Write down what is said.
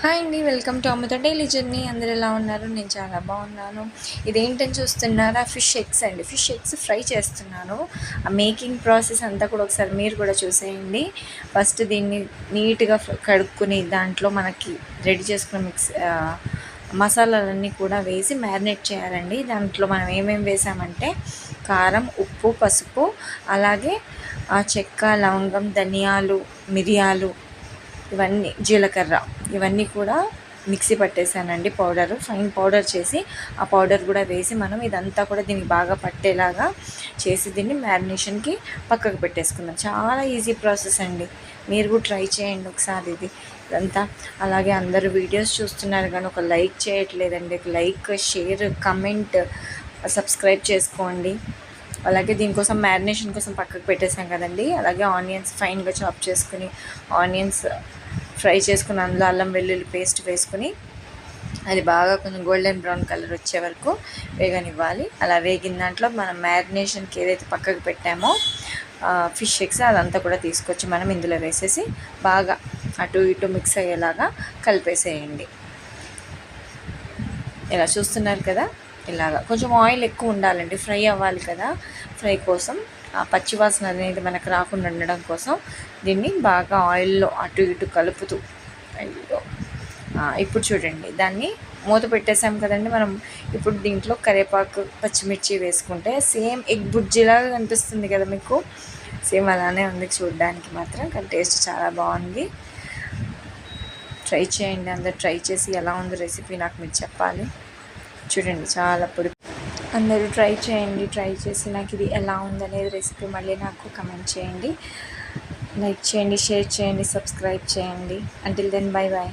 Hi అండి welcome to Amrutha daily journey. అందరు ఎలా ఉన్నారు? నేను చాలా బాగున్నాను. ఇదేంటని చూస్తున్నారా? ఫిష్ ఎగ్స్ అండి. ఫిష్ ఎగ్స్ ఫ్రై చేస్తున్నాను. ఆ మేకింగ్ ప్రాసెస్ అంతా కూడా ఒకసారి మీరు కూడా చూసేయండి. ఫస్ట్ దీన్ని నీట్గా కడుక్కుని దాంట్లో మనకి రెడీ చేసుకున్న మిక్స్ మసాలాలన్నీ కూడా వేసి మ్యారినేట్ చేయాలండి. దాంట్లో మనం ఏమేమి వేసామంటే కారం ఉప్పు పసుపు అలాగే చెక్క లవంగం ధనియాలు మిరియాలు ఇవన్నీ జీలకర్ర ఇవన్నీ కూడా మిక్సీ పట్టేసానండి పౌడర్. ఫైన్ పౌడర్ చేసి ఆ పౌడర్ కూడా వేసి మనం ఇదంతా కూడా దీనికి బాగా పట్టేలాగా చేసి దీన్ని మ్యారినేషన్కి పక్కకు పెట్టేసుకుందాం. చాలా ఈజీ ప్రాసెస్ అండి. మీరు కూడా ట్రై చేయండి ఒకసారి ఇది. ఇదంతా. అలాగే అందరూ వీడియోస్ చూస్తున్నారు కానీ ఒక లైక్ చేయట్లేదండి. లైక్ షేర్ కమెంట్ సబ్స్క్రైబ్ చేసుకోండి. అలాగే దీనికోసం మ్యారినేషన్ కోసం పక్కకు పెట్టేసాం కదండి. అలాగే ఆనియన్స్ ఫైన్గా చాప్ చేసుకుని ఆనియన్స్ ఫ్రై చేసుకుని అందులో అల్లం వెల్లుల్లి పేస్ట్ వేసుకుని అది బాగా కొంచెం గోల్డెన్ బ్రౌన్ కలర్ వచ్చే వరకు వేగనివ్వాలి. అలా వేగిన దాంట్లో మనం మ్యారినేషన్కి ఏదైతే పక్కకు పెట్టామో ఫిష్ ఎగ్స్ అదంతా కూడా తీసుకొచ్చి మనం ఇందులో వేసేసి బాగా అటు ఇటు మిక్స్ అయ్యేలాగా కలిపేసేయండి. ఇలా చూస్తున్నారు కదా? ఇలాగా. కొంచెం ఆయిల్ ఎక్కువ ఉండాలండి. ఫ్రై అవ్వాలి కదా. ఫ్రై కోసం. ఆ పచ్చివాసన అనేది మనకు రాకుండా ఉండడం కోసం దీన్ని బాగా ఆయిల్లో అటు ఇటు కలుపుతూ. ఇప్పుడు చూడండి. దాన్ని మూత పెట్టేసాం కదండి మనం. ఇప్పుడు దీంట్లో కరివేపాకు పచ్చిమిర్చి వేసుకుంటే సేమ్ ఎగ్ బుజ్జిలాగా కనిపిస్తుంది కదా మీకు. సేమ్ అలానే ఉంది చూడడానికి మాత్రం. కానీ టేస్ట్ చాలా బాగుంది. ట్రై చేయండి అందరు. ట్రై చేసి ఎలా ఉంది రెసిపీ నాకు మీరు చెప్పాలి. చూడండి చాలా పొడి. అందరూ ట్రై చేయండి ట్రై చేసి నాకు ఇది ఎలా ఉందనేది రెసిపీ మళ్ళీ నాకు కమెంట్ చేయండి. లైక్ చేయండి షేర్ చేయండి సబ్స్క్రైబ్ చేయండి. Until then bye bye